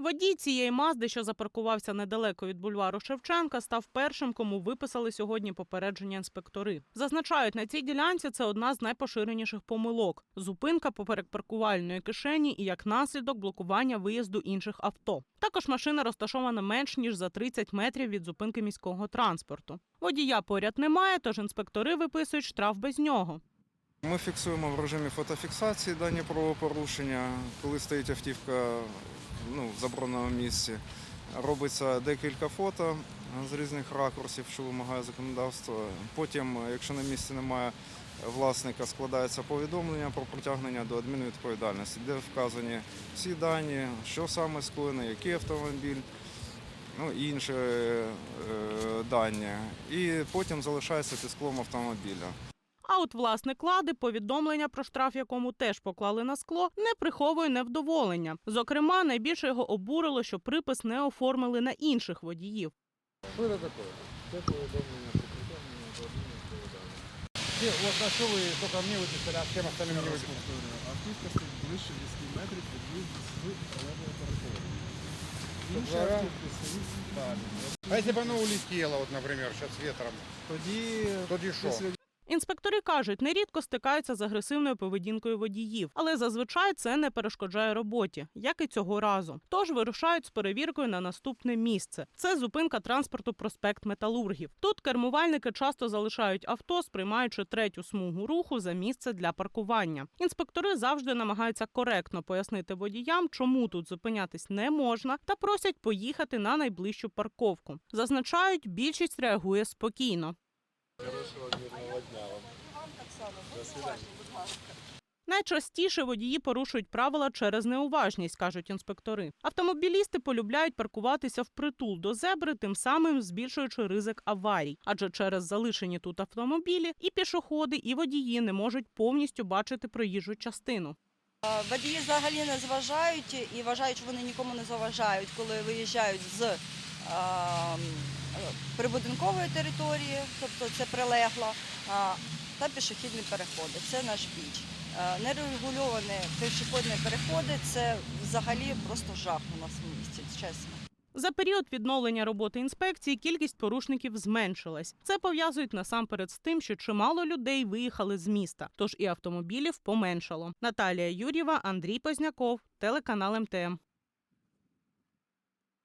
Водій цієї мазди, що запаркувався недалеко від бульвару Шевченка, став першим, кому виписали сьогодні попередження інспектори. Зазначають, на цій ділянці це одна з найпоширеніших помилок: зупинка поперек паркувальної кишені і як наслідок блокування виїзду інших авто. Також машина розташована менш ніж за 30 метрів від зупинки міського транспорту. Водія поряд немає, тож інспектори виписують штраф без нього. Ми фіксуємо в режимі фотофіксації дані правопорушення, коли стоїть автівка ну, в забороненому місці. Робиться декілька фото з різних ракурсів, що вимагає законодавство. Потім, якщо на місці немає власника, складається повідомлення про притягнення до адмінвідповідальності, де вказані всі дані, що саме скоєно, який автомобіль, ну і інші е, дані. І потім залишається під склом автомобіля. А от власник лади повідомлення про штраф, якому теж поклали на скло, не приховує невдоволення. Зокрема, найбільше його обурило, що припис не оформили на інших водіїв. Що це таке? Це повідомлення про притягнення до адмінвідповідальності. Вот на что вы только мне выписали, а всем остальным не выписали? Автівка стоїть ближче 10 метрів від в'їзду з зеленої території. Інші Жара. автівки стоїть далі. А если бы оно улетело, вот, например, сейчас ветром, Тоді тоді що? після Інспектори кажуть, нерідко стикаються з агресивною поведінкою водіїв, але зазвичай це не перешкоджає роботі, як і цього разу. Тож вирушають з перевіркою на наступне місце. Це зупинка транспорту проспект Металургів. Тут кермувальники часто залишають авто, сприймаючи третю смугу руху за місце для паркування. Інспектори завжди намагаються коректно пояснити водіям, чому тут зупинятись не можна, та просять поїхати на найближчу парковку. Зазначають, більшість реагує спокійно. Найчастіше водії порушують правила через неуважність, кажуть інспектори. Автомобілісти полюбляють паркуватися впритул до зебри, тим самим збільшуючи ризик аварій. Адже через залишені тут автомобілі і пішоходи, і водії не можуть повністю бачити проїжджу частину. Водії взагалі не зважають і вважають, що вони нікому не заважають, коли виїжджають з прибудинкової території, тобто це прилегла, е, та пішохідні переходи. Це наш біч. Е, Нерегульовані пішохідні переходи це взагалі просто жах у нас в місті, чесно. За період відновлення роботи інспекції кількість порушників зменшилась. Це пов'язують насамперед з тим, що чимало людей виїхали з міста, тож і автомобілів поменшало. Наталія Юрєва, Андрій Позняков, телеканал МТМ.